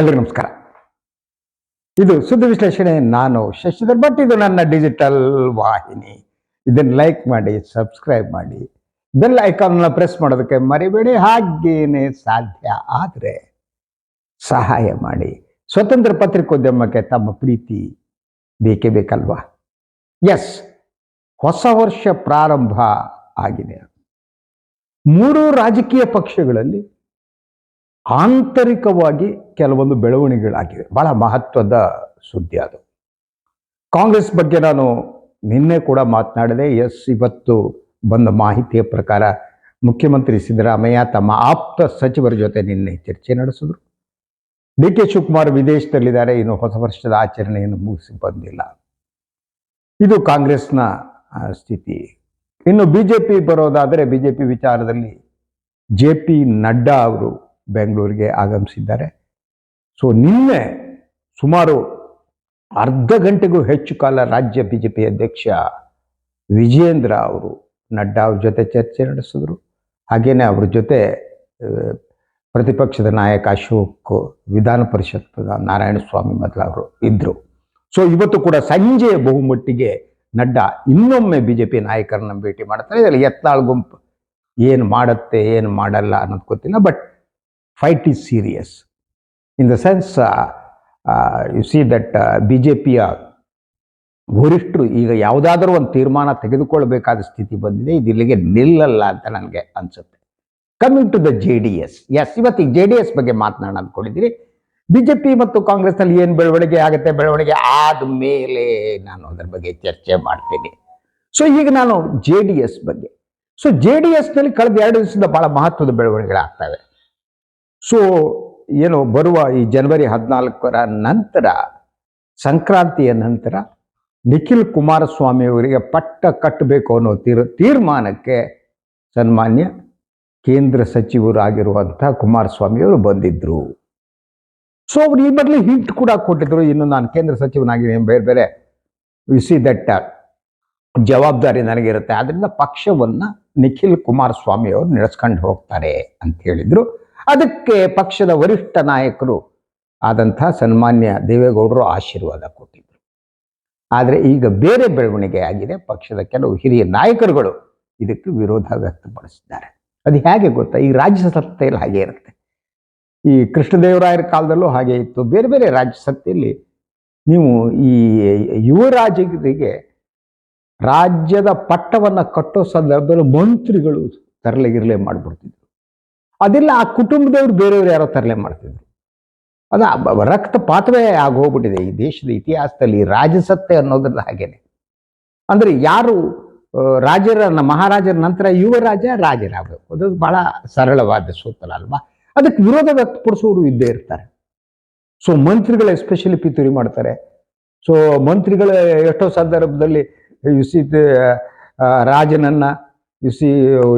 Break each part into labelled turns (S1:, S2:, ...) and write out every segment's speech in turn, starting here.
S1: ಎಲ್ರಿಗೂ ನಮಸ್ಕಾರ. ಇದು ಸುದ್ದಿ ವಿಶ್ಲೇಷಣೆ, ನಾನು ಶಶಿಧರ್ ಬಟ್ ಇದು ನನ್ನ ಡಿಜಿಟಲ್ ವಾಹಿನಿ. ಇದನ್ನು ಲೈಕ್ ಮಾಡಿ ಸಬ್ಸ್ಕ್ರೈಬ್ ಮಾಡಿ. ಬೆಲ್ ಐಕಾನ್ನ ಪ್ರೆಸ್ ಮಾಡೋದಕ್ಕೆ ಮರಿಬೇಡಿ. ಹಾಗೇನೆ ಸಾಧ್ಯ ಆದರೆ ಸಹಾಯ ಮಾಡಿ. ಸ್ವತಂತ್ರ ಪತ್ರಿಕೋದ್ಯಮಕ್ಕೆ ತಮ್ಮ ಪ್ರೀತಿ ಬೇಕೇ ಬೇಕಲ್ವಾ? ಎಸ್ ಹೊಸ ವರ್ಷ ಪ್ರಾರಂಭ ಆಗಿದೆ. ಮೂರು ರಾಜಕೀಯ ಪಕ್ಷಗಳಲ್ಲಿ ಆಂತರಿಕವಾಗಿ ಕೆಲವೊಂದು ಬೆಳವಣಿಗೆಗಳಾಗಿವೆ. ಬಹಳ ಮಹತ್ವದ ಸುದ್ದಿ ಅದು. ಕಾಂಗ್ರೆಸ್ ಬಗ್ಗೆ ನಾನು ನಿನ್ನೆ ಕೂಡ ಮಾತನಾಡಿದೆ. ಎಸ್, ಇವತ್ತು ಬಂದ ಮಾಹಿತಿಯ ಪ್ರಕಾರ ಮುಖ್ಯಮಂತ್ರಿ ಸಿದ್ದರಾಮಯ್ಯ ತಮ್ಮ ಆಪ್ತ ಸಚಿವರ ಜೊತೆ ನಿನ್ನೆ ಚರ್ಚೆ ನಡೆಸಿದ್ರು. ಡಿ ಕೆ ಶಿವಕುಮಾರ್ ವಿದೇಶದಲ್ಲಿದ್ದಾರೆ. ಇನ್ನು ಹೊಸ ವರ್ಷದ ಆಚರಣೆಯನ್ನು ಮುಗಿಸಿ ಬಂದಿಲ್ಲ. ಇದು ಕಾಂಗ್ರೆಸ್ನ ಸ್ಥಿತಿ. ಇನ್ನು ಬಿಜೆಪಿ ಬರೋದಾದರೆ ಬಿಜೆಪಿ ವಿಚಾರದಲ್ಲಿ ಜೆ ಪಿ ನಡ್ಡಾ ಅವರು ಬೆಂಗಳೂರಿಗೆ ಆಗಮಿಸಿದ್ದಾರೆ. ಸೊ ನಿನ್ನೆ ಸುಮಾರು ಅರ್ಧ ಗಂಟೆಗೂ ಹೆಚ್ಚು ಕಾಲ ರಾಜ್ಯ ಬಿ ಜೆ ಪಿ ಅಧ್ಯಕ್ಷ ವಿಜೇಂದ್ರ ಅವರು ನಡ್ಡಾ ಅವ್ರ ಜೊತೆ ಚರ್ಚೆ ನಡೆಸಿದ್ರು. ಹಾಗೇನೆ ಅವ್ರ ಜೊತೆ ಪ್ರತಿಪಕ್ಷದ ನಾಯಕ ಅಶೋಕ್, ವಿಧಾನ ಪರಿಷತ್ ನಾರಾಯಣ ಸ್ವಾಮಿ ಮೊದಲವರು ಇದ್ದರು ಸೊ ಇವತ್ತು ಕೂಡ ಸಂಜೆ ಬಹುಮಟ್ಟಿಗೆ ನಡ್ಡಾ ಇನ್ನೊಮ್ಮೆ ಬಿ ಜೆ ಪಿ ನಾಯಕರನ್ನ ಭೇಟಿ ಮಾಡ್ತಾರೆ. ಇದರಲ್ಲಿ ಯತ್ನಾಳ್ ಗುಂಪು ಏನು ಮಾಡುತ್ತೆ, ಏನು ಮಾಡಲ್ಲ ಅನ್ನೋದು ಗೊತ್ತಿಲ್ಲ. But fight is serious in the sense you see that B J ಪಿಯ ವರಿಷ್ಠರು ಈಗ ಯಾವುದಾದ್ರೂ ಒಂದು ತೀರ್ಮಾನ ತೆಗೆದುಕೊಳ್ಬೇಕಾದ ಸ್ಥಿತಿ ಬಂದಿದೆ, ಇದು ಇಲ್ಲಿಗೆ ನಿಲ್ಲಲ್ಲ ಅಂತ ನನಗೆ ಅನ್ಸುತ್ತೆ. Coming to the J D S S ಇವತ್ತಿಗೆ ಜೆ ಡಿ ಎಸ್ ಬಗ್ಗೆ ಮಾತನಾಡೋಣ ಅಂದ್ಕೊಂಡಿದ್ದೀರಿ ಬಿ ಜೆ ಪಿ ಮತ್ತು ಕಾಂಗ್ರೆಸ್ನಲ್ಲಿ ಏನು ಬೆಳವಣಿಗೆ ಆಗುತ್ತೆ? ಬೆಳವಣಿಗೆ ಆದಮೇಲೆ ನಾನು ಅದರ ಬಗ್ಗೆ ಚರ್ಚೆ ಮಾಡ್ತೀನಿ. ಸೊ ಈಗ ನಾನು ಜೆ ಡಿ ಎಸ್ ಬಗ್ಗೆ. ಸೊ ಜೆ ಡಿ ಎಸ್ನಲ್ಲಿ ಕಳೆದ ಎರಡು ದಿವಸದಿಂದ ಭಾಳ ಮಹತ್ವದ ಬೆಳವಣಿಗೆಗಳಾಗ್ತವೆ. ಸೊ ಏನು ಬರುವ ಈ ಜನವರಿ ಹದಿನಾಲ್ಕರ ನಂತರ, ಸಂಕ್ರಾಂತಿಯ ನಂತರ ನಿಖಿಲ್ ಕುಮಾರಸ್ವಾಮಿ ಅವರಿಗೆ ಪಟ್ಟ ಕಟ್ಟಬೇಕು ಅನ್ನೋ ತೀರ್, ತೀರ್ಮಾನಕ್ಕೆ ಸನ್ಮಾನ್ಯ ಕೇಂದ್ರ ಸಚಿವರಾಗಿರುವಂಥ ಕುಮಾರಸ್ವಾಮಿ ಅವರು ಬಂದಿದ್ರು. ಸೊ ಅವ್ರು ಈ ಮೊದಲು ಹಿಂಟ್ ಕೂಡ ಕೊಟ್ಟಿದ್ರು. ಇನ್ನು ನಾನು ಕೇಂದ್ರ ಸಚಿವನಾಗಿದ್ದೀನಿ ಬೇರೆ ಬೇರೆ. ಸಿ ದಟ್ಟ ಜವಾಬ್ದಾರಿ ನನಗಿರುತ್ತೆ. ಆದ್ದರಿಂದ ಪಕ್ಷವನ್ನ ನಿಖಿಲ್ ಕುಮಾರಸ್ವಾಮಿ ಅವರು ನಡೆಸ್ಕೊಂಡು ಹೋಗ್ತಾರೆ ಅಂತ ಹೇಳಿದ್ರು. ಅದಕ್ಕೆ ಪಕ್ಷದ ವರಿಷ್ಠ ನಾಯಕರು ಆದಂಥ ಸನ್ಮಾನ್ಯ ದೇವೇಗೌಡರು ಆಶೀರ್ವಾದ ಕೊಟ್ಟಿದ್ರು. ಆದರೆ ಈಗ ಬೇರೆ ಬೆಳವಣಿಗೆ ಆಗಿದೆ. ಪಕ್ಷದ ಕೆಲವು ಹಿರಿಯ ನಾಯಕರುಗಳು ಇದಕ್ಕೆ ವಿರೋಧ ವ್ಯಕ್ತಪಡಿಸಿದ್ದಾರೆ. ಅದು ಹೇಗೆ ಗೊತ್ತಾ? ಈ ರಾಜ್ಯ ಸತ್ತೆಯಲ್ಲಿ ಹಾಗೆ ಇರುತ್ತೆ. ಈ ಕೃಷ್ಣದೇವರಾಯರ ಕಾಲದಲ್ಲೂ ಹಾಗೆ ಇತ್ತು. ಬೇರೆ ಬೇರೆ ರಾಜ್ಯ ಸತ್ತೆಯಲ್ಲಿ ನೀವು ಈ ಯುವರಾಜರಿಗೆ ರಾಜ್ಯದ ಪಟ್ಟವನ್ನ ಕಟ್ಟೋ ಸಂದರ್ಭದಲ್ಲಿ ಮಂತ್ರಿಗಳು ತರಲೆಗಿರಲೇ ಮಾಡ್ಬಿಡ್ತಿದ್ರು. ಅದೆಲ್ಲ, ಆ ಕುಟುಂಬದವ್ರು ಬೇರೆಯವ್ರು ಯಾರೋ ತರಲೆ ಮಾಡ್ತಿದ್ರು. ಅದು ರಕ್ತಪಾತವೇ ಆಗೋಗ್ಬಿಟ್ಟಿದೆ ಈ ದೇಶದ ಇತಿಹಾಸದಲ್ಲಿ ರಾಜಸತ್ತೆ ಅನ್ನೋದ್ರದ್ದು ಹಾಗೇನೆ. ಅಂದ್ರೆ ಯಾರು ರಾಜರ ಮಹಾರಾಜರ ನಂತರ ಯುವರಾಜ ರಾಜರಾಗಬೇಕು ಅದು ಬಹಳ ಸರಳವಾದ ಸೂತ್ರ ಅಲ್ವಾ? ಅದಕ್ಕೆ ವಿರೋಧ ವ್ಯಕ್ತಪಡಿಸೋರು ಇದ್ದೇ ಇರ್ತಾರೆ. ಸೊ, ಮಂತ್ರಿಗಳು ಎಸ್ಪೆಷಲಿ ಪಿತೂರಿ ಮಾಡ್ತಾರೆ. ಸೊ, ಮಂತ್ರಿಗಳ ಎಷ್ಟೋ ಸಂದರ್ಭದಲ್ಲಿ ಯುಸಿ ರಾಜನನ್ನ ಯುಸಿ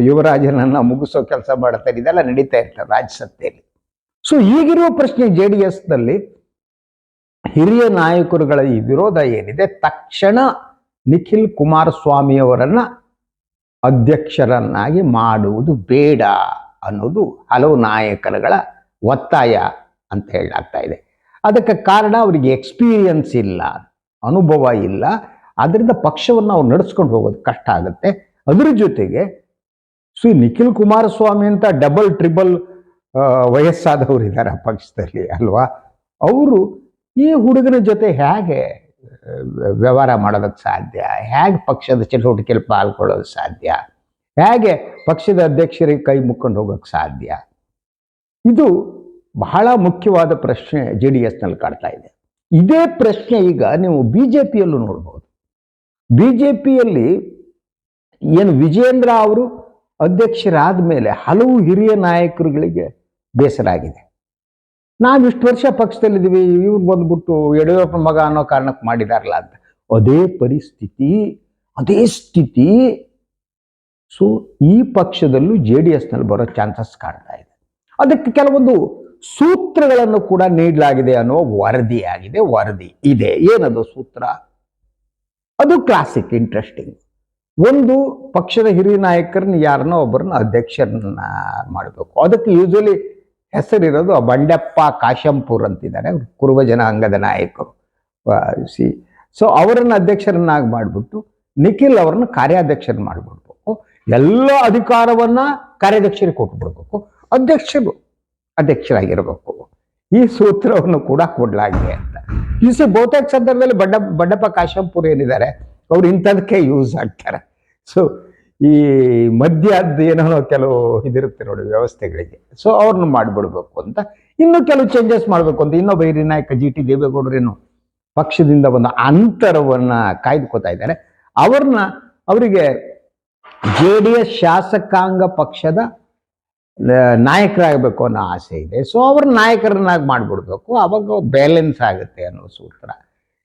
S1: ಯುವರಾಜನನ್ನು ಮುಗಿಸೋ ಕೆಲಸ ಮಾಡ್ತಾರೆ ಇದೆಲ್ಲ ನಡೀತಾ ಇರ್ತಾರೆ ರಾಜ್ಯಸತ್ತೆಯಲ್ಲಿ ಸೊ ಈಗಿರುವ ಪ್ರಶ್ನೆ ಜೆ ಡಿ ಎಸ್ನಲ್ಲಿ ಹಿರಿಯ ನಾಯಕರುಗಳ ಈ ವಿರೋಧ ಏನಿದೆ? ತಕ್ಷಣ ನಿಖಿಲ್ ಕುಮಾರಸ್ವಾಮಿ ಅವರನ್ನ ಅಧ್ಯಕ್ಷರನ್ನಾಗಿ ಮಾಡುವುದು ಬೇಡ ಅನ್ನೋದು ಹಲವು ನಾಯಕರುಗಳ ಒತ್ತಾಯ ಅಂತ ಹೇಳಲಾಗ್ತಾ ಇದೆ. ಅದಕ್ಕೆ ಕಾರಣ ಅವರಿಗೆ ಎಕ್ಸ್ಪೀರಿಯನ್ಸ್ ಇಲ್ಲ, ಅನುಭವ ಇಲ್ಲ. ಅದರಿಂದ ಪಕ್ಷವನ್ನು ಅವ್ರು ನಡೆಸ್ಕೊಂಡು ಹೋಗೋದು ಕಷ್ಟ ಆಗುತ್ತೆ. ಅದ್ರ ಜೊತೆಗೆ ಶ್ರೀ ನಿಖಿಲ್ ಕುಮಾರಸ್ವಾಮಿ ಅಂತ ಡಬಲ್ ಟ್ರಿಬಲ್ ವಯಸ್ಸಾದವರು ಇದ್ದಾರೆ ಆ ಪಕ್ಷದಲ್ಲಿ ಅಲ್ವಾ? ಅವರು ಈ ಹುಡುಗನ ಜೊತೆ ಹೇಗೆ ವ್ಯವಹಾರ ಮಾಡೋದಕ್ಕೆ ಸಾಧ್ಯ? ಹೇಗೆ ಪಕ್ಷದ ಚಟುವಟಿಕೆಯಲ್ಲಿ ಪಾಲ್ಗೊಳ್ಳೋದು ಸಾಧ್ಯ? ಹೇಗೆ ಪಕ್ಷದ ಅಧ್ಯಕ್ಷರಿಗೆ ಕೈ ಮುಕ್ಕೊಂಡು ಹೋಗೋಕ್ಕೆ ಸಾಧ್ಯ? ಇದು ಬಹಳ ಮುಖ್ಯವಾದ ಪ್ರಶ್ನೆ ಜೆ ಡಿ ಎಸ್ನಲ್ಲಿ ಕಾಡ್ತಾ ಇದೆ. ಇದೇ ಪ್ರಶ್ನೆ ಈಗ ನೀವು ಬಿ ಜೆ ಪಿಯಲ್ಲೂ ನೋಡ್ಬೋದು. ಬಿ ಜೆ ಪಿಯಲ್ಲಿ ಏನು ವಿಜೇಂದ್ರ ಅವರು ಅಧ್ಯಕ್ಷರಾದ ಮೇಲೆ ಹಲವು ಹಿರಿಯ ನಾಯಕರುಗಳಿಗೆ ಬೇಸರ ಆಗಿದೆ ನಾವು ಇಷ್ಟು ವರ್ಷ ಪಕ್ಷದಲ್ಲಿದ್ದೀವಿ, ಇವ್ರು ಬಂದ್ಬಿಟ್ಟು ಯಡಿಯೂರಪ್ಪ ಮಗ ಅನ್ನೋ ಕಾರಣಕ್ಕೆ ಮಾಡಿದಾರಲ್ಲ ಅಂತ. ಅದೇ ಪರಿಸ್ಥಿತಿ, ಅದೇ ಸ್ಥಿತಿ. ಸೊ ಈ ಪಕ್ಷದಲ್ಲೂ ಜೆ ಡಿ ಎಸ್ನಲ್ಲಿ ಬರೋ ಚಾನ್ಸಸ್ ಕಾಣ್ತಾ ಇದೆ. ಅದಕ್ಕೆ ಕೆಲವೊಂದು ಸೂತ್ರಗಳನ್ನು ಕೂಡ ನೀಡಲಾಗಿದೆ ಅನ್ನೋ ವರದಿ ಆಗಿದೆ ವರದಿ ಇದೆ. ಏನದು ಸೂತ್ರ? ಅದು ಕ್ಲಾಸಿಕ್ ಇಂಟ್ರೆಸ್ಟಿಂಗ್ ಒಂದು ಪಕ್ಷದ ಹಿರಿಯ ನಾಯಕರನ್ನ ಯಾರನ್ನೋ ಒಬ್ಬರನ್ನ ಅಧ್ಯಕ್ಷರನ್ನ ಮಾಡಬೇಕು. ಅದಕ್ಕೆ ಯೂಶಲಿ ಹೆಸರಿರೋದು ಆ ಬಂಡೆಪ್ಪ ಕಾಶಂಪುರ್ ಅಂತಿದ್ದಾರೆ. ಕುರುವ ಕುರುಬ ಜನಾಂಗದ ನಾಯಕರು. ಸಿ ಸೊ ಅವರನ್ನ ಅಧ್ಯಕ್ಷರನ್ನಾಗಿ ಮಾಡಿಬಿಟ್ಟು ನಿಖಿಲ್ ಅವರನ್ನ ಕಾರ್ಯಾಧ್ಯಕ್ಷರನ್ನ ಮಾಡಿಬಿಡ್ಬೇಕು. ಎಲ್ಲ ಅಧಿಕಾರವನ್ನ ಕಾರ್ಯಾಧ್ಯಕ್ಷರಿಗೆ ಕೊಟ್ಬಿಡ್ಬೇಕು. ಅಧ್ಯಕ್ಷರು, ಅಧ್ಯಕ್ಷರಾಗಿರ್ಬೇಕು. ಈ ಸೂತ್ರವನ್ನು ಕೂಡ ಕೊಡಲಾಗಿದೆ ಅಂತ. ಈ ಬಹುತೇಕ ಸಂದರ್ಭದಲ್ಲಿ ಬಂಡ, ಬಂಡಪ್ಪ ಕಾಶಂಪುರ್ ಏನಿದ್ದಾರೆ? ಅವ್ರು ಇಂಥದಕ್ಕೆ ಯೂಸ್ ಆಗ್ತಾರೆ. ಸೊ ಈ ಮದ್ಯದ್ದು ಏನೋ ಕೆಲವು ಇದಿರುತ್ತೆ ನೋಡಿ ವ್ಯವಸ್ಥೆಗಳಿಗೆ. ಸೊ ಅವ್ರನ್ನ ಮಾಡಿಬಿಡ್ಬೇಕು ಅಂತ. ಇನ್ನು ಕೆಲವು ಚೇಂಜಸ್ ಮಾಡಬೇಕು ಅಂತ. ಇನ್ನೊಬ್ಬ ಹಿರಿಯ ನಾಯಕ ಜಿ ಟಿ ದೇವೇಗೌಡರೇನು ಪಕ್ಷದಿಂದ ಒಂದು ಅಂತರವನ್ನ ಕಾಯ್ದುಕೊತಾ ಇದ್ದಾರೆ. ಅವ್ರನ್ನ, ಅವರಿಗೆ ಜೆ ಡಿ ಎಸ್ ಶಾಸಕಾಂಗ ಪಕ್ಷದ ನಾಯಕರಾಗಬೇಕು ಅನ್ನೋ ಆಸೆ ಇದೆ. ಸೊ ಅವ್ರ ನಾಯಕರನ್ನಾಗಿ ಮಾಡಿಬಿಡ್ಬೇಕು. ಅವಾಗ ಬ್ಯಾಲೆನ್ಸ್ ಆಗುತ್ತೆ ಅನ್ನೋ ಸೂತ್ರ.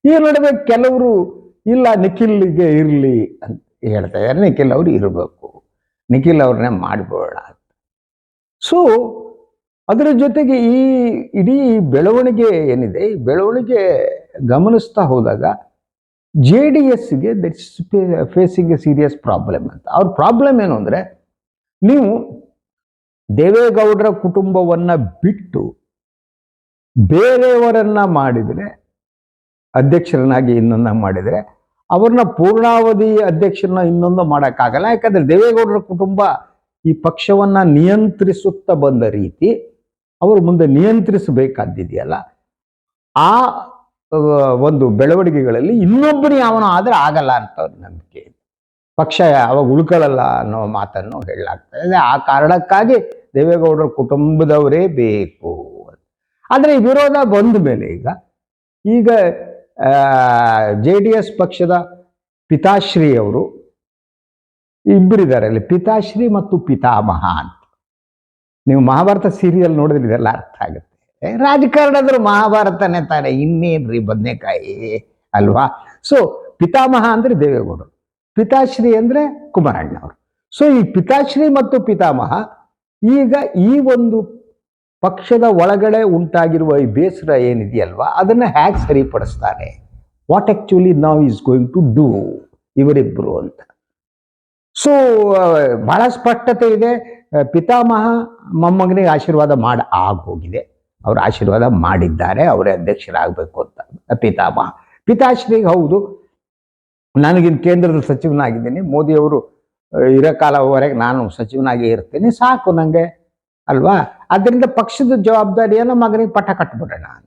S1: ಈ ನಡುವೆ ಕೆಲವರು ಇಲ್ಲ, ನಿಖಿಲ್ಗೆ ಇರಲಿ ಅಂತ ಹೇಳ್ತಾ ಇದ್ದಾರೆ. ನಿಖಿಲ್ ಅವರು ಇರಬೇಕು. ನಿಖಿಲ್ ಅವ್ರನ್ನೇ ಮಾಡಿಬಿಡೋಣ ಅಂತ. ಸೊ ಅದರ ಜೊತೆಗೆ ಈ ಇಡೀ ಬೆಳವಣಿಗೆ ಏನಿದೆ, ಈ ಬೆಳವಣಿಗೆ ಗಮನಿಸ್ತಾ ಹೋದಾಗ ಜೆ ಡಿ ಎಸ್ಗೆ that's facing a serious problem ಅಂತ. ಅವ್ರ ಪ್ರಾಬ್ಲಮ್ ಏನು ಅಂದರೆ, ನೀವು ದೇವೇಗೌಡರ ಕುಟುಂಬವನ್ನ ಬಿಟ್ಟು ಬೇರೆಯವರನ್ನ ಮಾಡಿದರೆ, ಅಧ್ಯಕ್ಷರನ್ನಾಗಿ ಇನ್ನೊಂದಾಗಿ ಮಾಡಿದರೆ ಅವ್ರನ್ನ ಪೂರ್ಣಾವಧಿ ಅಧ್ಯಕ್ಷರನ್ನ ಇನ್ನೊಂದು ಮಾಡೋಕ್ಕಾಗಲ್ಲ. ಯಾಕಂದ್ರೆ ದೇವೇಗೌಡರ ಕುಟುಂಬ ಈ ಪಕ್ಷವನ್ನ ನಿಯಂತ್ರಿಸುತ್ತಾ ಬಂದ ರೀತಿ ಅವರು ಮುಂದೆ ನಿಯಂತ್ರಿಸಬೇಕಾದಿದೆಯಲ್ಲ. ಆ ಒಂದು ಬೆಳವಣಿಗೆಗಳಲ್ಲಿ ಇನ್ನೊಬ್ಬರು ಅವನು ಆದ್ರೆ ಆಗಲ್ಲ ಅಂತ ನಂಬಿಕೆ ಪಕ್ಷ ಯಾವಾಗ ಉಳ್ಕೊಳ್ಳಲ್ಲ ಅನ್ನೋ ಮಾತನ್ನು ಹೇಳಲಾಗ್ತದೆ ಆ ಕಾರಣಕ್ಕಾಗಿ ದೇವೇಗೌಡರ ಕುಟುಂಬದವರೇ ಬೇಕು ಆದರೆ ವಿರೋಧ ಬಂದ ಮೇಲೆ ಈಗ ಈಗ ಜೆ ಡಿ ಎಸ್ ಪಕ್ಷದ ಪಿತಾಶ್ರೀ ಅವರು ಇಬ್ಬರಿದ್ದಾರೆ. ಅಲ್ಲಿ ಪಿತಾಶ್ರೀ ಮತ್ತು ಪಿತಾಮಹ ಅಂತ. ನೀವು ಮಹಾಭಾರತ ಸೀರಿಯಲ್ ನೋಡಿದ್ರೆ ಇದೆಲ್ಲ ಅರ್ಥ ಆಗುತ್ತೆ. ರಾಜಕಾರಣದ್ರು ಮಹಾಭಾರತನೇ ತಾನೆ, ಇನ್ನೇನ್ರಿ ಬದನೆಕಾಯಿ, ಅಲ್ವಾ? ಸೊ ಪಿತಾಮಹ ಅಂದ್ರೆ ದೇವೇಗೌಡರು, ಪಿತಾಶ್ರೀ ಅಂದ್ರೆ ಕುಮಾರಣ್ಣವರು. ಸೊ ಈ ಪಿತಾಶ್ರೀ ಮತ್ತು ಪಿತಾಮಹ ಈಗ ಈ ಒಂದು ಪಕ್ಷದ ಒಳಗಡೆ ಉಂಟಾಗಿರುವ ಈ ಬೇಸರ ಏನಿದೆಯಲ್ವಾ? ಅದನ್ನು ಹ್ಯಾಕ್ ಸರಿಪಡಿಸ್ತಾರೆ? ವಾಟ್ ಆ್ಯಕ್ಚುಲಿ ನಾವ್ ಈಸ್ ಗೋಯಿಂಗ್ ಟು ಡೂ ಇವರಿಬ್ಬರು ಅಂತ. ಸೊ ಬಹಳ ಸ್ಪಷ್ಟತೆ ಇದೆ. ಪಿತಾಮಹ ಮೊಮ್ಮಗನಿಗೆ ಆಶೀರ್ವಾದ ಮಾಡಿ ಆಗೋಗಿದೆ. ಅವರು ಆಶೀರ್ವಾದ ಮಾಡಿದ್ದಾರೆ. ಅವರೇ ಅಧ್ಯಕ್ಷರಾಗಬೇಕು ಅಂತ. ಪಿತಾಮಹ. ಪಿತಾಶ್ರೀಗೆ ಹೌದು. ನನಗಿನ್ ಕೇಂದ್ರದ ಸಚಿವನಾಗಿದ್ದೀನಿ. ಮೋದಿಯವರು ಇರೋ ಕಾಲವರೆಗೆ ನಾನು ಸಚಿವನಾಗಿ ಇರ್ತೀನಿ. ಸಾಕು ನನಗೆ ಅಲ್ವಾ? ಅದರಿಂದ ಪಕ್ಷದ ಜವಾಬ್ದಾರಿಯನ್ನು ಮಗನಿಗೆ ಪಟ್ಟ ಕಟ್ಬಿಡೋಣ ಅಂತ.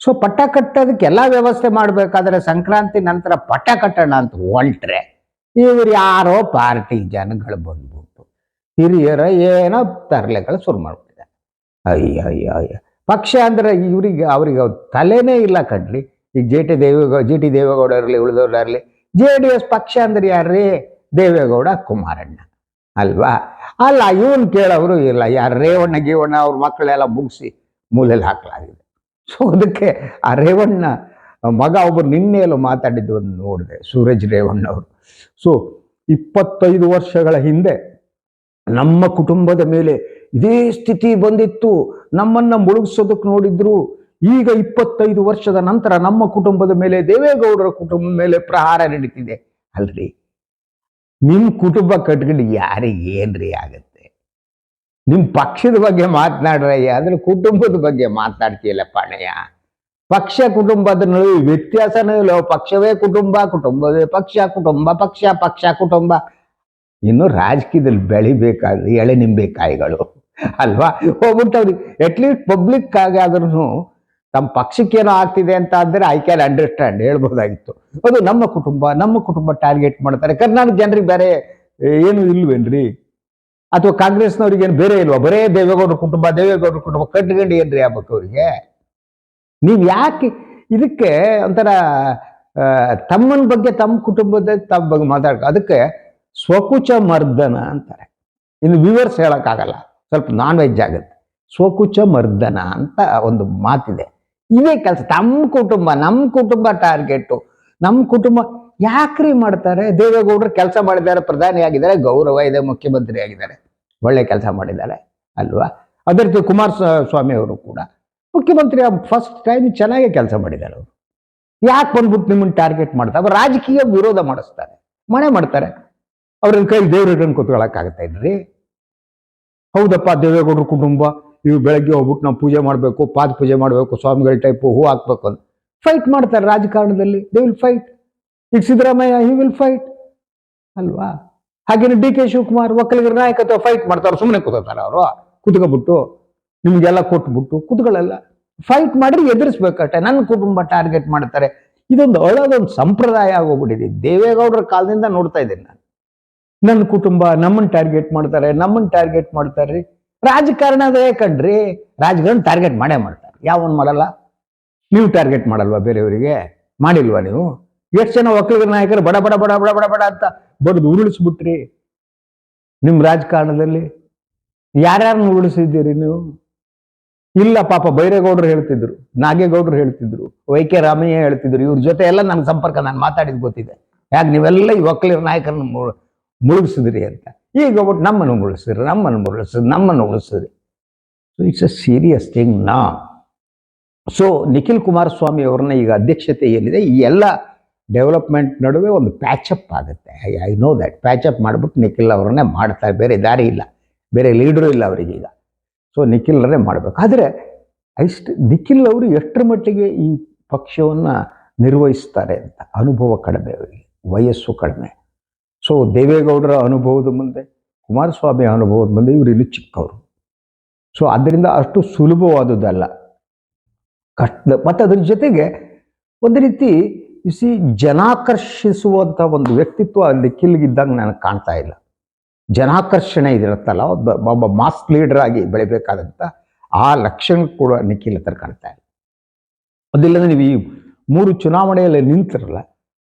S1: ಸೊ ಪಟ್ಟ ಕಟ್ಟೋದಕ್ಕೆ ಎಲ್ಲ ವ್ಯವಸ್ಥೆ ಮಾಡಬೇಕಾದ್ರೆ ಸಂಕ್ರಾಂತಿ ನಂತರ ಪಟ್ಟ ಕಟ್ಟೋಣ ಅಂತ ಹೊಲ್ಟ್ರೆ ಇವ್ರು ಯಾರೋ ಪಾರ್ಟಿ ಜನಗಳು ಬಂದ್ಬಿಟ್ಟು ಹಿರಿಯರ ಏನೋ ತರಲೆಗಳು ಶುರು ಮಾಡ್ಬಿಟ್ಟಿದ್ದಾರೆ. ಅಯ್ಯ ಅಯ್ಯ ಅಯ್ಯ ಪಕ್ಷ ಅಂದರೆ ಇವರಿಗೆ ಅವರಿಗೆ ತಲೆನೇ ಇಲ್ಲ ಕಡ್ಲಿ ಈಗ J T Devegowda, G T Devegowda ಇರಲಿ ಉಳಿದವ್ರಾಗಲಿ ಜೆ ಡಿ ಎಸ್ ಪಕ್ಷ ಅಂದ್ರೆ ಯಾರ್ರೀ? ದೇವೇಗೌಡ ಕುಮಾರಣ್ಣ, ಅಲ್ವಾ? ಅಲ್ಲ, ಇವನ್ ಕೇಳೋರು ಇಲ್ಲ. ಯಾರು ರೇವಣ್ಣ ಗೀವಣ್ಣ ಅವ್ರ ಮಕ್ಕಳೆಲ್ಲ ಮುಗಿಸಿ ಮೂಲೆಯಲ್ಲಿ ಹಾಕಲಾಗಿದೆ. ಸೊ ಅದಕ್ಕೆ ಆ ರೇವಣ್ಣ ಮಗ ಒಬ್ಬರು ನಿನ್ನೆಯಲ್ಲೂ ಮಾತಾಡಿದ್ದು ನೋಡಿದೆ, ಸೂರಜ್ ರೇವಣ್ಣ ಅವರು. ಸೊ ಇಪ್ಪತ್ತೈದು ವರ್ಷಗಳ ಹಿಂದೆ ನಮ್ಮ ಕುಟುಂಬದ ಮೇಲೆ ಇದೇ ಸ್ಥಿತಿ ಬಂದಿತ್ತು. ನಮ್ಮನ್ನು ಮುಳುಗಿಸೋದಕ್ಕೆ ನೋಡಿದ್ರು. ಈಗ ಇಪ್ಪತ್ತೈದು ವರ್ಷದ ನಂತರ ನಮ್ಮ ಕುಟುಂಬದ ಮೇಲೆ ದೇವೇಗೌಡರ ಕುಟುಂಬದ ಮೇಲೆ ಪ್ರಹಾರ ನಡೀತಿದೆ. ಅಲ್ರಿ? ನಿಮ್ ಕುಟುಂಬ ಕಟ್ಕೊಂಡು ಯಾರಿಗೆ ಏನ್ರಿ ಆಗುತ್ತೆ? ನಿಮ್ಮ ಪಕ್ಷದ ಬಗ್ಗೆ ಮಾತನಾಡ್ರಯ್ಯ ಅಂದ್ರೆ ಕುಟುಂಬದ ಬಗ್ಗೆ ಮಾತನಾಡ್ತೀಯಲ್ಲ ಪಾಣಯ್ಯ. ಪಕ್ಷ ಕುಟುಂಬದ ನಡುವೆ ವ್ಯತ್ಯಾಸನೇ ಇಲ್ಲ ಪಕ್ಷವೇ ಕುಟುಂಬ, ಕುಟುಂಬವೇ ಪಕ್ಷ, ಕುಟುಂಬ ಪಕ್ಷ ಪಕ್ಷ ಕುಟುಂಬ. ಇನ್ನು ರಾಜಕೀಯದಲ್ಲಿ ಬೆಳಿಬೇಕಾದ್ರೆ ಎಳೆ ನಿಂಬೆಕಾಯಿಗಳು ಅಲ್ವಾ? ಹೋಗ್ಬಿಟ್ಟು ಅಟ್ಲೀಸ್ಟ್ ಪಬ್ಲಿಕ್ ಆಗಾದ್ರೂ ತಮ್ಮ ಪಕ್ಷಕ್ಕೇನೋ ಆಗ್ತಿದೆ ಅಂತ ಅಂದ್ರೆ ಐ ಕ್ಯಾನ್ ಅಂಡರ್ಸ್ಟ್ಯಾಂಡ್ ಹೇಳ್ಬೋದಾಗಿತ್ತು. ಅದು ನಮ್ಮ ಕುಟುಂಬ ನಮ್ಮ ಕುಟುಂಬ ಟಾರ್ಗೆಟ್ ಮಾಡ್ತಾರೆ. ಕರ್ನಾಟಕ ಜನರಿಗೆ ಬೇರೆ ಏನು ಇಲ್ವೇನ್ರಿ? ಅಥವಾ ಕಾಂಗ್ರೆಸ್ನವ್ರಿಗೆ ಏನು ಬೇರೆ ಇಲ್ವಾ? ಬರೇ ದೇವೇಗೌಡರ ಕುಟುಂಬ ದೇವೇಗೌಡರ ಕುಟುಂಬ ಕಟ್ಕೊಂಡು ಏನ್ರಿ ಆಗ್ಬೇಕು ಅವರಿಗೆ? ನೀವು ಯಾಕೆ ಇದಕ್ಕೆ ಒಂಥರ ತಮ್ಮನ ಬಗ್ಗೆ ತಮ್ಮ ಕುಟುಂಬದ ತಮ್ಮ ಬಗ್ಗೆ ಮಾತಾಡ್ಕ, ಅದಕ್ಕೆ ಸ್ವಕುಚ ಮರ್ದನ ಅಂತಾರೆ. ಇನ್ನು ವಿವರ್ಸ್ ಹೇಳೋಕ್ಕಾಗಲ್ಲ. ಸ್ವಲ್ಪ ನಾನ್ ವೆಜ್ ಆಗುತ್ತೆ. ಸ್ವಕುಚ ಮರ್ದನ ಅಂತ ಒಂದು ಮಾತಿದೆ. ಇದೇ ಕೆಲಸ. ತಮ್ಮ ಕುಟುಂಬ ನಮ್ಮ ಕುಟುಂಬ ಟಾರ್ಗೆಟು ನಮ್ಮ ಕುಟುಂಬ ಯಾಕ್ರಿ ಮಾಡ್ತಾರೆ? ದೇವೇಗೌಡರು ಕೆಲಸ ಮಾಡಿದ್ದಾರೆ, ಪ್ರಧಾನಿ ಆಗಿದ್ದಾರೆ, ಗೌರವ ಇದೆ, ಮುಖ್ಯಮಂತ್ರಿ ಆಗಿದ್ದಾರೆ. ಒಳ್ಳೆ ಕೆಲಸ ಮಾಡಿದ್ದಾರೆ, ಅಲ್ವಾ? ಅದೇ ರೀತಿ ಕುಮಾರಸ್ವಾಮಿ ಅವರು ಕೂಡ. ಮುಖ್ಯಮಂತ್ರಿ ಫಸ್ಟ್ ಟೈಮ್ ಚೆನ್ನಾಗಿ ಕೆಲಸ ಮಾಡಿದ್ದಾರೆ ಅವರು. ಯಾಕೆ ಬಂದ್ಬಿಟ್ಟು ನಿಮ್ಮನ್ನ ಟಾರ್ಗೆಟ್ ಮಾಡ್ತಾರೆ ಅವ್ರು ರಾಜಕೀಯ ವಿರೋಧ ಮಾಡಿಸ್ತಾರೆ. ಮನೆ ಮಾಡ್ತಾರೆ. ಅವ್ರನ್ನ ಕೈ ದೇವ್ರ ಹಿಡ್ಕೊಂಡು ಇದ್ರಿ ಹೌದಪ್ಪ, ದೇವೇಗೌಡರ ಕುಟುಂಬ. ಇವ್ರು ಬೆಳಗ್ಗೆ ಹೋಗ್ಬಿಟ್ಟು ನಾವು ಪೂಜೆ ಮಾಡಬೇಕು, ಪಾದ ಪೂಜೆ ಮಾಡಬೇಕು, ಸ್ವಾಮಿಗಳ ಟೈಪು ಹೂ ಹಾಕ್ಬೇಕು ಅಂತ. ಫೈಟ್ ಮಾಡ್ತಾರೆ ರಾಜಕಾರಣದಲ್ಲಿ ದೇ ವಿಲ್ ಫೈಟ್ ಈಗ ಸಿದ್ದರಾಮಯ್ಯ ಹಿ ವಿಲ್ ಫೈಟ್ ಅಲ್ವಾ? ಹಾಗೇನೆ ಡಿ ಕೆ ಶಿವಕುಮಾರ್, ಒಕ್ಕಲಿಗರ ನಾಯಕತ್ವ ಫೈಟ್ ಮಾಡ್ತಾರೆ ಸುಮ್ಮನೆ ಕೂತಾರೆ ಅವರು. ಕುತ್ಕೊಬಿಟ್ಟು, ನಿಮಗೆಲ್ಲ ಕೊಟ್ಬಿಟ್ಟು ಕುತ್ಕೊಳ್ಳಲ್ಲ. ಫೈಟ್ ಮಾಡಿ ಎದುರಿಸ್ಬೇಕಷ್ಟೆ. ನನ್ನ ಕುಟುಂಬ ಟಾರ್ಗೆಟ್ ಮಾಡ್ತಾರೆ. ಇದೊಂದು ಒಳ್ಳೆದೊಂದು ಸಂಪ್ರದಾಯ ಆಗೋಗ್ಬಿಟ್ಟಿದೆ. ದೇವೇಗೌಡರ ಕಾಲದಿಂದ ನೋಡ್ತಾ ಇದ್ದೀನಿ ನಾನು. ನನ್ನ ಕುಟುಂಬ ನಮ್ಮನ್ನ ಟಾರ್ಗೆಟ್ ಮಾಡ್ತಾರೆ, ನಮ್ಮನ್ನ ಟಾರ್ಗೆಟ್ ಮಾಡ್ತಾರೆ. ರಾಜಕಾರಣ ಅದೇ ಕಣ್ರಿ. ರಾಜಕಾರಣ ಟಾರ್ಗೆಟ್ ಮಾಡೇ ಮಾಡ್ತಾರೆ. ಯಾವನ್ ಮಾಡಲ್ಲ? ನೀವು ಟಾರ್ಗೆಟ್ ಮಾಡಲ್ವಾ ಬೇರೆಯವರಿಗೆ? ಮಾಡಿಲ್ವಾ ನೀವು? ಎಷ್ಟು ಜನ ಒಕ್ಕಲಿಗರ ನಾಯಕರು ಬಡ ಬಡ ಬಡ ಬಡ ಬಡ ಬಡ ಅಂತ ಬರೆದು ಉರುಳಿಸ್ಬಿಟ್ರಿ. ನಿಮ್ಮ ರಾಜಕಾರಣದಲ್ಲಿ ಯಾರ್ಯಾರನ್ನ ಉರುಳಿಸಿದ್ದೀರಿ ನೀವು? ಇಲ್ಲ ಪಾಪ ಬೈರೇಗೌಡರು ಹೇಳ್ತಿದ್ರು, ನಾಗೇಗೌಡರು ಹೇಳ್ತಿದ್ರು, ವೈ ಕೆ ರಾಮಯ್ಯ ಹೇಳ್ತಿದ್ರು, ಇವ್ರ ಜೊತೆ ಎಲ್ಲ ನನ್ನ ಸಂಪರ್ಕ ನಾನು ಮಾತಾಡಿದ್ ಗೊತ್ತಿದೆ. ಯಾಕೆ ನೀವೆಲ್ಲ ಈ ಒಕ್ಕಲಿಗರ ನಾಯಕರನ್ನ ಮುಳುಗಿಸಿದ್ರಿ ಅಂತ. ಈಗ ಒಟ್ಟು ನಮ್ಮನ್ನು ಮುಳುಗಿಸಿದ್ರಿ ನಮ್ಮನ್ನು ಮುಳುಗಿಸಿದ್ರಿ ನಮ್ಮನ್ನು ಉಳಿಸಿದ್ರಿ. So it's a serious thing ನಾ. ಸೊ ನಿಖಿಲ್ ಕುಮಾರಸ್ವಾಮಿ ಅವ್ರನ್ನ ಈಗ ಅಧ್ಯಕ್ಷತೆ ಏನಿದೆ, ಈ ಎಲ್ಲ ಡೆವಲಪ್ಮೆಂಟ್ ನಡುವೆ ಒಂದು ಪ್ಯಾಚಪ್ ಆಗುತ್ತೆ. ಐ ನೋ ದ್ಯಾಟ್ ಪ್ಯಾಚಪ್ ಮಾಡಿಬಿಟ್ಟು ನಿಖಿಲ್ ಅವ್ರನ್ನೇ ಮಾಡ್ತಾರೆ ಬೇರೆ ದಾರಿ ಇಲ್ಲ. ಬೇರೆ ಲೀಡ್ರು ಇಲ್ಲ ಅವರಿಗೀಗ ಸೊ ನಿಖಿಲ್ರನ್ನೇ ಮಾಡಬೇಕು. ಆದರೆ ಐಸ್ಟ್ ನಿಖಿಲ್ ಅವರು ಎಷ್ಟರ ಮಟ್ಟಿಗೆ ಈ ಪಕ್ಷವನ್ನು ನಿರ್ವಹಿಸ್ತಾರೆ ಅಂತ? ಅನುಭವ ಕಡಿಮೆ ಅವರಿಗೆ. ವಯಸ್ಸು ಕಡಿಮೆ. ಸೊ ದೇವೇಗೌಡರ ಅನುಭವದ ಮುಂದೆ ಕುಮಾರಸ್ವಾಮಿ ಅನುಭವದ ಮುಂದೆ ಇವರು ಇಲ್ಲಿ ಚಿಕ್ಕವರು ಸೊ ಅದರಿಂದ ಅಷ್ಟು ಸುಲಭವಾದುದಲ್ಲ ಕಷ್ಟ ಮತ್ತು ಅದರ ಜೊತೆಗೆ ಒಂದು ರೀತಿ ಸಿ ಜನಾಕರ್ಷಿಸುವಂಥ ಒಂದು ವ್ಯಕ್ತಿತ್ವ ಅಲ್ಲಿ ಕಿಲ್ಗಿದ್ದಂಗೆ ನನಗೆ ಕಾಣ್ತಾ ಇಲ್ಲ ಜನಾಕರ್ಷಣೆ ಇದಿರುತ್ತಲ್ಲ ಒಬ್ಬ ಮಾಸ್ ಲೀಡರ್ ಆಗಿ ಬೆಳಿಬೇಕಾದಂಥ ಆ ಲಕ್ಷಣ ಕೂಡ ನಿಖಿಲ್ ಹತ್ರ ಕಾಣ್ತಾ ಇಲ್ಲ ಅದಿಲ್ಲದೆ ನೀವು ಈ ಮೂರು ಚುನಾವಣೆಯಲ್ಲಿ ನಿಂತಿರಲ್ಲ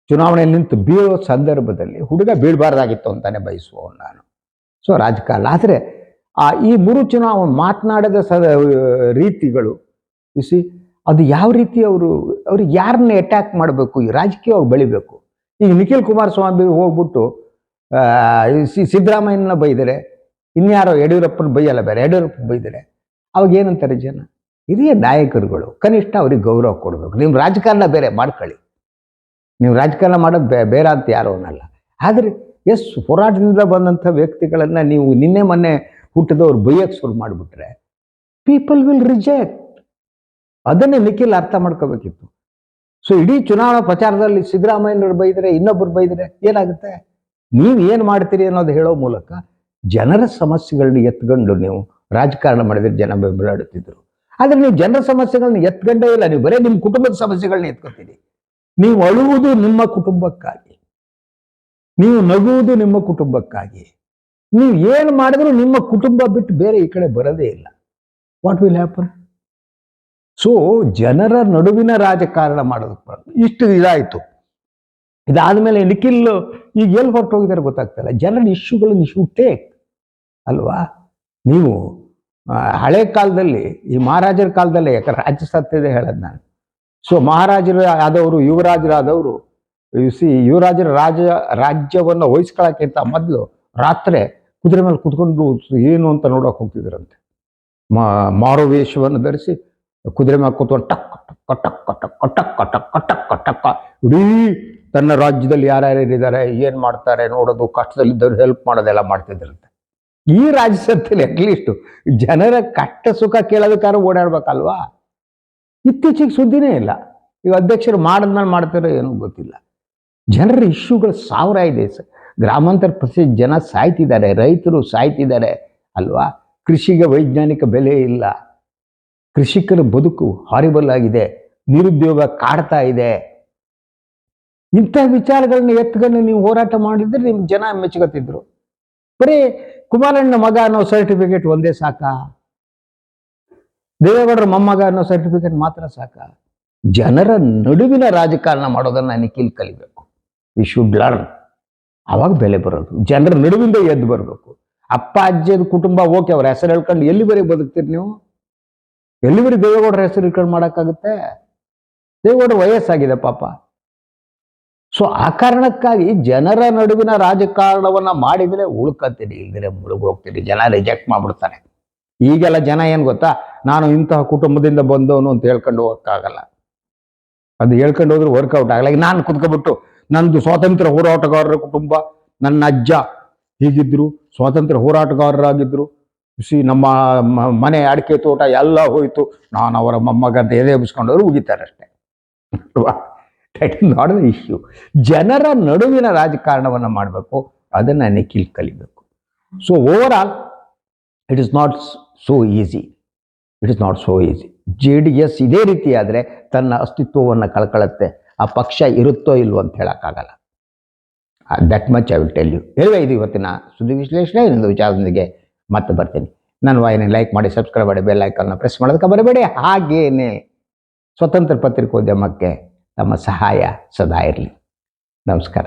S1: ಚುನಾವಣೆಯಲ್ಲಿ ನಿಂತು ಬೀಳೋ ಸಂದರ್ಭದಲ್ಲಿ ಹುಡುಗ ಬೀಳಬಾರ್ದಾಗಿತ್ತು ಅಂತಾನೆ ಬಯಸುವವನು ನಾನು. ಸೊ ರಾಜಕಾರಣ. ಆದರೆ ಆ ಈ ಮೂರು ಚುನಾವಣೆ ಮಾತನಾಡದ ಸ ರೀತಿಗಳು ಸಿ ಅದು ಯಾವ ರೀತಿ ಅವರು, ಅವ್ರಿಗೆ ಯಾರನ್ನ ಅಟ್ಯಾಕ್ ಮಾಡಬೇಕು, ಈ ರಾಜಕೀಯ ಅವ್ರು ಬೆಳಿಬೇಕು? ಈಗ ನಿಖಿಲ್ ಕುಮಾರಸ್ವಾಮಿ ಹೋಗ್ಬಿಟ್ಟು ಸಿ- ಸಿದ್ದರಾಮಯ್ಯನ ಬೈದರೆ, ಇನ್ಯಾರೋ ಯಡಿಯೂರಪ್ಪನ ಬೈಯಲ್ಲ ಬೇರೆ ಯಡಿಯೂರಪ್ಪ ಬೈದರೆ, ಅವಾಗ ಏನಂತಾರೆ ಜನ? ಹಿರಿಯ ನಾಯಕರುಗಳು, ಕನಿಷ್ಠ ಅವ್ರಿಗೆ ಗೌರವ ಕೊಡಬೇಕು. ನಿಮ್ಮ ರಾಜಕಾರಣ ಬೇರೆ, ಮಾಡ್ಕೊಳ್ಳಿ. ನೀವು ರಾಜಕಾರಣ ಮಾಡೋದು ಬೇ, ಬೇರೆ ಅಂತ ಯಾರೋ ಅನ್ನಲ್ಲ. ಆದರೆ ಎಸ್ ಹೋರಾಟದಿಂದ ಬಂದಂಥ ವ್ಯಕ್ತಿಗಳನ್ನು ನೀವು ನಿನ್ನೆ ಮೊನ್ನೆ ಹುಟ್ಟಿದವ್ರು ಬೈಯಕ್ಕೆ ಶುರು ಮಾಡಿಬಿಟ್ರೆ ಪೀಪಲ್ ವಿಲ್ ರಿಜೆಕ್ಟ್ ಅದನ್ನೇ ನಿಖಿಲ್ ಅರ್ಥ ಮಾಡ್ಕೋಬೇಕಿತ್ತು. ಸೊ ಇಡೀ ಚುನಾವಣಾ ಪ್ರಚಾರದಲ್ಲಿ ಸಿದ್ದರಾಮಯ್ಯನವ್ರು ಬೈದರೆ ಇನ್ನೊಬ್ಬರು ಬೈದರೆ ಏನಾಗುತ್ತೆ? ನೀವು ಏನು ಮಾಡ್ತೀರಿ ಅನ್ನೋದು ಹೇಳೋ ಮೂಲಕ ಜನರ ಸಮಸ್ಯೆಗಳನ್ನ ಎತ್ಕೊಂಡು ನೀವು ರಾಜಕಾರಣ ಮಾಡಿದ್ರೆ ಜನ ಬೆಂಬಲಾಡುತ್ತಿದ್ರು ಆದರೆ ನೀವು ಜನರ ಸಮಸ್ಯೆಗಳನ್ನ ಎತ್ಕೊಂಡೇ ಇಲ್ಲ. ನೀವು ಬರೀ ನಿಮ್ಮ ಕುಟುಂಬದ ಸಮಸ್ಯೆಗಳನ್ನ ಎತ್ಕೊತೀರಿ. ನೀವು ಅಳುವುದು ನಿಮ್ಮ ಕುಟುಂಬಕ್ಕಾಗಿ. ನೀವು ನಗುವುದು ನಿಮ್ಮ ಕುಟುಂಬಕ್ಕಾಗಿ. ನೀವು ಏನು ಮಾಡಿದ್ರು ನಿಮ್ಮ ಕುಟುಂಬ ಬಿಟ್ಟು ಬೇರೆ ಈ ಕಡೆ ಬರೋದೇ ಇಲ್ಲ. ವಾಟ್ ವಿಲ್ ಹ್ಯಾಪನ್ ಸೊ ಜನರ ನಡುವಿನ ರಾಜಕಾರಣ ಮಾಡೋದಕ್ಕೆ ಇಷ್ಟು ಇದಾಯಿತು. ಇದಾದ್ಮೇಲೆ ನಿಖಿಲ್ ಈಗ ಎಲ್ಲಿ ಹೊರಟೋಗಿದ್ದಾರೆ ಗೊತ್ತಾಗ್ತಿಲ್ಲ ಜನರ ಇಶ್ಯೂಗಳನ್ನು ಇಶ್ಯೂ ಟೇಕ್ ಅಲ್ವಾ? ನೀವು ಹಳೆ ಕಾಲದಲ್ಲಿ, ಈ ಮಹಾರಾಜರ ಕಾಲದಲ್ಲಿ, ಯಾಕಂದ್ರೆ ರಾಜ್ಯ ಸತ್ತದೆ ಹೇಳದ್ ನಾನು. ಸೊ ಮಹಾರಾಜರಾದವರು ಯುವರಾಜರಾದವರು ಯು ಸಿ ಯುವರಾಜರ ರಾಜ ರಾಜ್ಯವನ್ನು ವಹಿಸ್ಕೊಳ್ಳೋಕ್ಕಿಂತ ಮೊದಲು ರಾತ್ರಿ ಕುದುರೆ ಮೇಲೆ ಕುತ್ಕೊಂಡು ಏನು ಅಂತ ನೋಡೋಕೆ ಹೋಗ್ತಿದ್ರಂತೆ ಮಾರುವೇಶವನ್ನು ಧರಿಸಿ ಕುದುರೆ ಮೇಲೆ ಕೂತ್ಕೊಂಡು ಟಕ್ ಟಕ್ ಟಕ್ ಟಕ್ ಟಕ್ ಟಕ್ ಟಕ್ ಇಡೀ ತನ್ನ ರಾಜ್ಯದಲ್ಲಿ ಯಾರ್ಯಾರಿದ್ದಾರೆ ಏನು ಮಾಡ್ತಾರೆ ನೋಡೋದು ಕಷ್ಟದಲ್ಲಿದ್ದವ್ರು ಹೆಲ್ಪ್ ಮಾಡೋದೆಲ್ಲ ಮಾಡ್ತಿದ್ರಂತೆ ಈ ರಾಜ್ಯ ಅಟ್ಲೀಸ್ಟು ಜನರ ಕಟ್ಟ ಸುಖ ಕೇಳೋದಕ್ಕಾರು ಓಡಾಡ್ಬೇಕಲ್ವಾ ಇತ್ತೀಚೆಗೆ ಸುದ್ದಿನೇ ಇಲ್ಲ. ಈಗ ಅಧ್ಯಕ್ಷರು ಮಾಡಿದ್ಮೇಲೆ ಮಾಡ್ತಾರೋ ಏನೋ ಗೊತ್ತಿಲ್ಲ. ಜನರ ಇಶ್ಯೂಗಳು ಸಾವಿರ ಇದೆ ಸರ್ ಗ್ರಾಮಾಂತರ ಪ್ರದೇಶ ಜನ ಸಾಯ್ತಿದ್ದಾರೆ, ರೈತರು ಸಾಯ್ತಿದ್ದಾರೆ ಅಲ್ವಾ? ಕೃಷಿಗೆ ವೈಜ್ಞಾನಿಕ ಬೆಲೆ ಇಲ್ಲ. ಕೃಷಿಕರ ಬದುಕು ಹಾರಿಬಲ್ ಆಗಿದೆ. ನಿರುದ್ಯೋಗ ಕಾಡ್ತಾ ಇದೆ. ಇಂಥ ವಿಚಾರಗಳನ್ನ ಎತ್ಕೊಂಡು ನೀವು ಹೋರಾಟ ಮಾಡಿದ್ರೆ ನಿಮ್ಮ ಜನ ಮೆಚ್ಚುಗತ್ತಿದ್ರು ಬರೀ ಕುಮಾರಣ್ಣ ಮಗ ಅನ್ನೋ ಸರ್ಟಿಫಿಕೇಟ್ ಒಂದೇ ಸಾಕಾ? ದೇವೇಗೌಡರ ಮೊಮ್ಮಗ ಅನ್ನೋ ಸರ್ಟಿಫಿಕೇಟ್ ಮಾತ್ರ ಸಾಕ. ಜನರ ನಡುವಿನ ರಾಜಕಾರಣ ಮಾಡೋದನ್ನ ನಿಖಿಲ್ ಕಲಿಬೇಕು. ವಿ ಶುಡ್ ಲರ್ನ್ ಅವಾಗ ಬೆಲೆ ಬರೋದು. ಜನರ ನಡುವಿಂದ ಎದ್ದು ಬರಬೇಕು. ಅಪ್ಪ, ಅಜ್ಜಿಯದ ಕುಟುಂಬ, ಓಕೆ, ಅವ್ರ ಹೆಸರು ಹೇಳ್ಕೊಂಡು ಎಲ್ಲಿವರೆಗೆ ಬದುಕ್ತೀರಿ ನೀವು? ಎಲ್ಲಿವರೆಗೆ ದೇವೇಗೌಡರ ಹೆಸರು ಇಟ್ಕೊಂಡು ಮಾಡೋಕ್ಕಾಗುತ್ತೆ? ದೇವೇಗೌಡರ ವಯಸ್ಸಾಗಿದೆ ಪಾಪ. ಸೊ ಆ ಕಾರಣಕ್ಕಾಗಿ ಜನರ ನಡುವಿನ ರಾಜಕಾರಣವನ್ನ ಮಾಡಿದರೆ ಉಳ್ಕತ್ತೀರಿ ಇಲ್ದಿರೆ ಮುಳುಗೋಗ್ತೀರಿ ಜನ ರಿಜೆಕ್ಟ್ ಮಾಡ್ಬಿಡ್ತಾರೆ. ಈಗೆಲ್ಲ ಜನ ಏನ್ ಗೊತ್ತಾ? ನಾನು ಇಂತಹ ಕುಟುಂಬದಿಂದ ಬಂದವನು ಅಂತ ಹೇಳ್ಕೊಂಡು ಹೋಗೋಕ್ಕಾಗಲ್ಲ. ಅದು ಹೇಳ್ಕೊಂಡು ಹೋದ್ರೆ ವರ್ಕೌಟ್ ಆಗಲ್ಲ. ಈಗ ನಾನು ಕುತ್ಕೊಬಿಟ್ಟು, ನಂದು ಸ್ವಾತಂತ್ರ್ಯ ಹೋರಾಟಗಾರರ ಕುಟುಂಬ, ನನ್ನ ಅಜ್ಜ ಹೀಗಿದ್ರು, ಸ್ವಾತಂತ್ರ್ಯ ಹೋರಾಟಗಾರರಾಗಿದ್ರು. ಸಿ ನಮ್ಮ ಮನೆ ಅಡಿಕೆ ತೋಟ ಎಲ್ಲ ಹೋಯಿತು. ನಾನು ಅವರ ಮೊಮ್ಮಗ ಅಂತ ಎದೆ ಎಬ್ಸ್ಕೊಂಡವರು ಉಗಿತಾರೆ ಅಷ್ಟೇ. That is not the issue ಜನರ ನಡುವಿನ ರಾಜಕಾರಣವನ್ನು ಮಾಡಬೇಕು. ಅದನ್ನು ನಿಖಿಲ್ ಕಲಿಬೇಕು. So over all it is not so easy it is not so easy J D S ಇದೇ ರೀತಿಯಾದರೆ ತನ್ನ ಅಸ್ತಿತ್ವವನ್ನು ಕಳ್ಕೊಳ್ಳುತ್ತೆ ಆ ಪಕ್ಷ ಇರುತ್ತೋ ಇಲ್ವೋ ಅಂತ ಹೇಳೋಕ್ಕಾಗಲ್ಲ. That much I will tell you ಹೇಳುವ ಇದು ಇವತ್ತಿನ ಸುದ್ದಿ ವಿಶ್ಲೇಷಣೆ. ಇನ್ನೊಂದು ವಿಚಾರದೊಂದಿಗೆ ಮತ್ತೆ ಬರ್ತೀನಿ. ನನ್ನ ವಾಹಿನಿ ಲೈಕ್ ಮಾಡಿ ಸಬ್ಸ್ಕ್ರೈಬ್ ಮಾಡಿ ಬೆಲ್ ಐಕನ್ನ ಪ್ರೆಸ್ ಮಾಡೋದಕ್ಕೆ ಬರಬೇಡಿ ಹಾಗೇನೆ ಸ್ವತಂತ್ರ ಪತ್ರಿಕೋದ್ಯಮಕ್ಕೆ ತಮ್ಮ ಸಹಾಯ ಸದಾ ಇರಲಿ. ನಮಸ್ಕಾರ.